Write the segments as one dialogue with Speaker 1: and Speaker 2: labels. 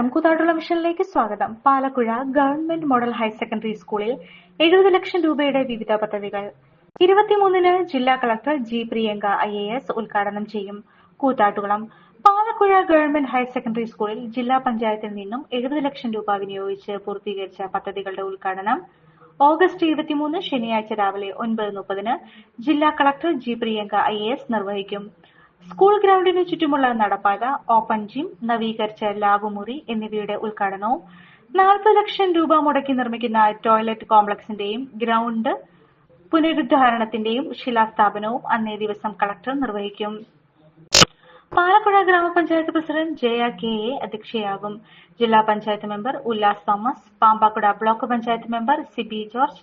Speaker 1: നമസ്കാരം. കൂത്താട്ടുള്ള മിഷനിലേക്ക് സ്വാഗതം. Palakkuzha government model higher secondary സ്കൂളിൽ എഴുപത് ലക്ഷം രൂപയുടെ വിവിധ പദ്ധതികൾ. ഇരുപത്തിമൂന്നിന് ജില്ലാ collector G Priyanka I A S ഉദ്ഘാടനം ചെയ്യും. Koothattukulam. Palakkuzha government higher secondary സ്കൂളിൽ ജില്ലാ പഞ്ചായത്തിൽ നിന്നും എഴുപത് ലക്ഷം രൂപ വിനിയോഗിച്ച് പൂർത്തീകരിച്ച പദ്ധതികളുടെ ഉദ്ഘാടനം. ഓഗസ്റ്റ് ഇരുപത്തിമൂന്ന് ശനിയാഴ്ച രാവിലെ ഒൻപത് മുപ്പതിന് ജില്ലാ collector G Priyanka I A S നിർവഹിക്കും. സ്കൂൾ ഗ്രൗണ്ടിനു ചുറ്റുമുള്ള നടപ്പാത ഓപ്പൺ ജിം നവീകരിച്ച ലാവുമുറി എന്നിവയുടെ ഉദ്ഘാടനവും നാൽപ്പത് ലക്ഷം രൂപ മുടക്കി നിർമ്മിക്കുന്ന ടോയ്ലറ്റ് കോംപ്ലക്സിന്റെയും ഗ്രൗണ്ട് പുനരുദ്ധാരണത്തിന്റെയും ശിലാസ്ഥാപനവും അന്നേ ദിവസം കളക്ടർ നിർവഹിക്കും. Palakkuzha grama panchayat president Jaya K A അധ്യക്ഷയാകും. ജില്ലാ panchayat member Ullas Thomas Pampakuda block panchayat member Siby George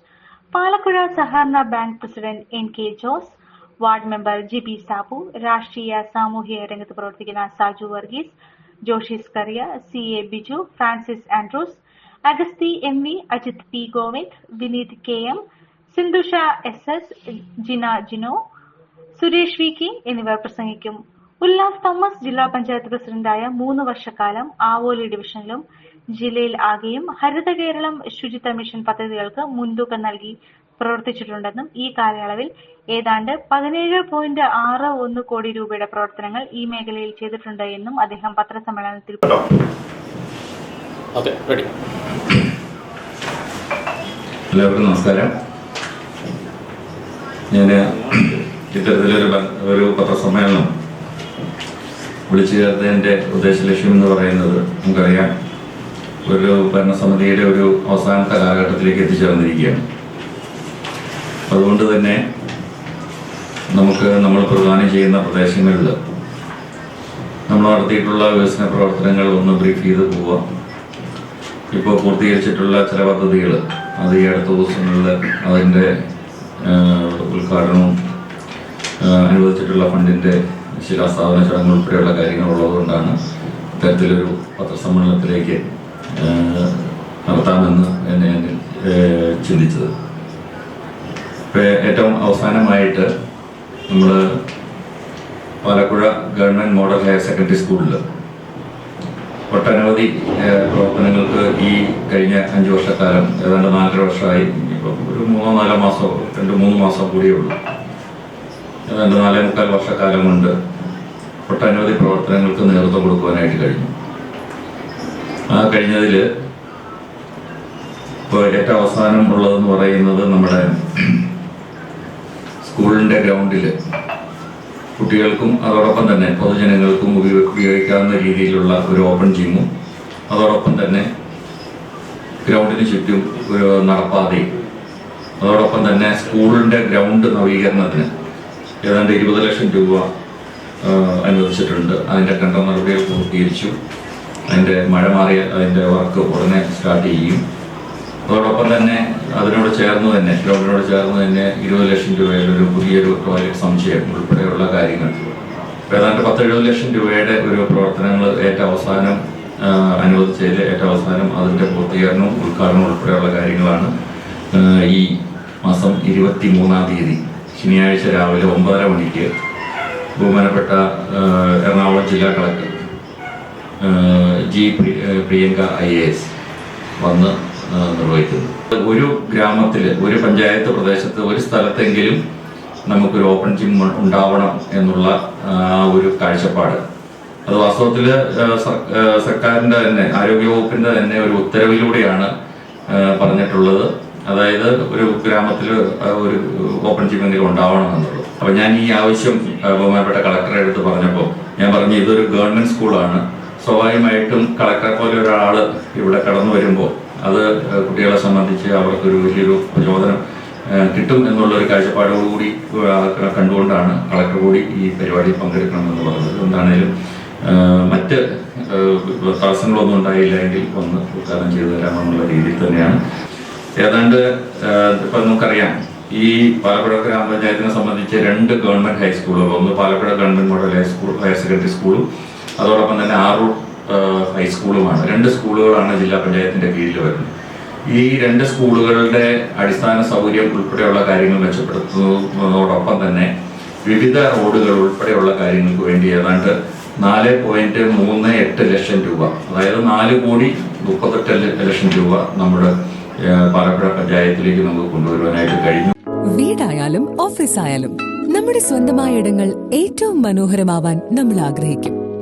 Speaker 1: Palakkuzha സഹകരണ bank president N K Jose ward member G P Sabu രാഷ്ട്രീയ സാമൂഹിക രംഗത്ത് പ്രവർത്തിക്കുന്ന Saju Varghese Joshi Scaria C A Biju Francis Andrews Augusthy M V Ajith P Govind Vineeth K M Sindhusha S S Jina Jino Suresh V K എന്നിവർ പ്രസംഗിക്കും. Ullas Thomas ജില്ലാ പഞ്ചായത്ത് പ്രസിഡന്റായ മൂന്ന് വർഷക്കാലം ആവോലി ഡിവിഷനിലും ജില്ലയിൽ ആകെയും ഹരിത കേരളം ശുചിത്വ മിഷൻ പദ്ധതികൾക്ക് മുൻതൂക്കം നൽകി. പ്രവർത്തിച്ചിട്ടുണ്ടെന്നും ഈ കാലയളവിൽ ഏതാണ്ട് പതിനേഴ് പോയിന്റ് ആറ് ഒന്ന് കോടി രൂപയുടെ പ്രവർത്തനങ്ങൾ ഈ മേഖലയിൽ ചെയ്തിട്ടുണ്ട് എന്നും അദ്ദേഹം പത്രസമ്മേളനത്തിൽ
Speaker 2: ഓക്കെ റെഡി
Speaker 3: എല്ലാവർക്കും നമസ്കാരം. ഞാൻ ഇത്തരത്തിലൊരു ഒരു പത്രസമ്മേളനം വിളിച്ചു ചേർത്തതിന്റെ ഉദ്ദേശ ലക്ഷ്യം എന്ന് പറയുന്നത് നമുക്കറിയാം. ഒരു ഭരണസമിതിയുടെ ഒരു അവസാനത്തെ കാലഘട്ടത്തിലേക്ക് എത്തിച്ചേർന്നിരിക്കുകയാണ്. അതുകൊണ്ട് തന്നെ നമുക്ക് നമ്മൾ പ്രദാനം ചെയ്യുന്ന പ്രദേശങ്ങളിൽ നമ്മൾ നടത്തിയിട്ടുള്ള വികസന പ്രവർത്തനങ്ങൾ ഒന്ന് ബ്രീഫ് ചെയ്ത് പോവാം. ഇപ്പോൾ പൂർത്തീകരിച്ചിട്ടുള്ള ചില പദ്ധതികൾ അത് ഈ അടുത്ത ദിവസങ്ങളിൽ അതിന്റെ ഉദ്ഘാടനവും അനുവദിച്ചിട്ടുള്ള ഫണ്ടിന്റെ ശിലാസ്ഥാപന ചടങ്ങ് ഉൾപ്പെടെയുള്ള കാര്യങ്ങൾ ഉള്ളതുകൊണ്ടാണ് ഇത്തരത്തിലൊരു പത്രസമ്മേളനത്തിലേക്ക് നടത്താമെന്ന് എന്നെ ചിന്തിച്ചത്. ഏറ്റവും അവസാനമായിട്ട് നമ്മൾ Palakkuzha government model higher secondary സ്കൂളിൽ ഒട്ടനവധി പ്രവർത്തനങ്ങൾക്ക് ഈ കഴിഞ്ഞ അഞ്ച് വർഷക്കാലം ഏതാണ്ട് നാലര വർഷമായി ഇപ്പോൾ ഒരു മൂന്നോ നാലോ മാസമോ രണ്ട് മൂന്ന് മാസം കൂടിയേ ഉള്ളൂ. ഏതാണ്ട് നാലേ മുക്കാൽ വർഷക്കാലം കൊണ്ട് ഒട്ടനവധി പ്രവർത്തനങ്ങൾക്ക് നേതൃത്വം കൊടുക്കുവാനായിട്ട് കഴിഞ്ഞു. ആ കഴിഞ്ഞതിൽ ഇപ്പോൾ ഏറ്റവും അവസാനം ഉള്ളതെന്ന് പറയുന്നത് നമ്മുടെ സ്കൂളിന്റെ ഗ്രൗണ്ടിൽ കുട്ടികൾക്കും അതോടൊപ്പം തന്നെ പൊതുജനങ്ങൾക്കും ഉപയോഗിക്കാവുന്ന രീതിയിലുള്ള ഒരു ഓപ്പൺ ജിമ്മും അതോടൊപ്പം തന്നെ ഗ്രൗണ്ടിന് ചുറ്റും ഒരു നടപ്പാതയും അതോടൊപ്പം തന്നെ സ്കൂളിന്റെ ഗ്രൗണ്ട് നവീകരണത്തിന് ഏതാണ്ട് ഇരുപത് ലക്ഷം രൂപ അനുവദിച്ചിട്ടുണ്ട്. അതിന്റെ ടെൻഡർ നടപടികൾ പൂർത്തീകരിച്ചു. അതിന്റെ മഴ മാറിയ അതിന്റെ വർക്ക് ഉടനെ സ്റ്റാർട്ട് ചെയ്യും. അതോടൊപ്പം തന്നെ അതിനോട് ചേർന്ന് തന്നെ ഗ്രൗണ്ടിനോട് ചേർന്ന് തന്നെ ഇരുപത് ലക്ഷം രൂപയുടെ ഒരു പുതിയൊരു ടോയ്ലറ്റ് സംശയം ഉൾപ്പെടെയുള്ള കാര്യങ്ങൾ. ഏതാണ്ട് പത്ത് എഴുപത് ലക്ഷം രൂപയുടെ ഒരു പ്രവർത്തനങ്ങൾ ഏറ്റവും അവസാനം അനുവദിച്ചതിൽ ഏറ്റവും അവസാനം അതിന്റെ പൂർത്തീകരണവും ഉദ്ഘാടനവും ഉൾപ്പെടെയുള്ള കാര്യങ്ങളാണ്. ഈ മാസം ഇരുപത്തി മൂന്നാം തീയതി ശനിയാഴ്ച രാവിലെ ഒമ്പതര മണിക്ക് ബഹുമാനപ്പെട്ട എറണാകുളം ജില്ലാ collector G Priyanka I A S വന്ന് നിർവഹിക്കുന്നത് ഒരു ഗ്രാമത്തിൽ ഒരു പഞ്ചായത്ത് പ്രദേശത്ത് ഒരു സ്ഥലത്തെങ്കിലും നമുക്കൊരു ഓപ്പൺ ജിം ഉണ്ടാവണം എന്നുള്ള ഒരു കാഴ്ചപ്പാട്. അത് വാസ്തവത്തിൽ സർക്കാരിന്റെ തന്നെ ആരോഗ്യവകുപ്പിന്റെ തന്നെ ഒരു ഉത്തരവിലൂടെയാണ് പറഞ്ഞിട്ടുള്ളത്. അതായത് ഒരു ഗ്രാമത്തിൽ ഒരു ഓപ്പൺ ജിമ്മെങ്കിലും ഉണ്ടാവണം എന്നുള്ളത്. അപ്പം ഞാൻ ഈ ആവശ്യം ബഹുമാനപ്പെട്ട കളക്ടറെ അടുത്ത് പറഞ്ഞപ്പോൾ ഞാൻ പറഞ്ഞു ഇതൊരു ഗവൺമെന്റ് സ്കൂളാണ്. സ്വാഭാവികമായിട്ടും കളക്ടറെ പോലെ ഒരാൾ ഇവിടെ കടന്നു വരുമ്പോൾ അത് കുട്ടികളെ സംബന്ധിച്ച് അവർക്കൊരു വലിയൊരു പ്രചോദനം കിട്ടും എന്നുള്ള ഒരു കാഴ്ചപ്പാടോടുകൂടി കണ്ടുകൊണ്ടാണ് കളക്ടർ കൂടി ഈ പരിപാടിയിൽ പങ്കെടുക്കണമെന്ന് പറഞ്ഞത് എന്താണേലും മറ്റ് തടസ്സങ്ങളൊന്നും ഉണ്ടായില്ലെങ്കിൽ ഒന്ന് ഉദ്ഘാടനം ചെയ്തു തരാമെന്നുള്ള രീതിയിൽ തന്നെയാണ്. ഏതാണ്ട് ഇപ്പം നമുക്കറിയാം ഈ പാലക്കുഴ ഗ്രാമപഞ്ചായത്തിനെ സംബന്ധിച്ച് രണ്ട് ഗവൺമെന്റ് ഹൈസ്കൂളുകൾ ഒന്ന് Palakkuzha government model high school higher secondary സ്കൂളും അതോടൊപ്പം തന്നെ ആറൂർ ഹൈസ്കൂളുമാണ് രണ്ട് സ്കൂളുകളാണ് ജില്ലാ പഞ്ചായത്തിന്റെ കീഴിൽ വരുന്നത്. ഈ രണ്ട് സ്കൂളുകളുടെ അടിസ്ഥാന സൗകര്യം ഉൾപ്പെടെയുള്ള കാര്യങ്ങൾ മെച്ചപ്പെടുത്തുന്നതോടൊപ്പം തന്നെ വിവിധ റോഡുകൾ ഉൾപ്പെടെയുള്ള കാര്യങ്ങൾക്ക് വേണ്ടി ഏതാണ്ട് നാല് പോയിന്റ് മൂന്ന് എട്ട് ലക്ഷം രൂപ അതായത് നാല് കോടി മുപ്പത്തെട്ട് ലക്ഷം രൂപ നമ്മുടെ പാലപ്പുഴ പഞ്ചായത്തിലേക്ക് നമുക്ക് കൊണ്ടുവരുവാനായിട്ട് കഴിഞ്ഞു.
Speaker 2: വീടായാലും ഓഫീസായാലും നമ്മുടെ സ്വന്തമായ ഇടങ്ങൾ ഏറ്റവും മനോഹരമാവാൻ നമ്മൾ ആഗ്രഹിക്കും.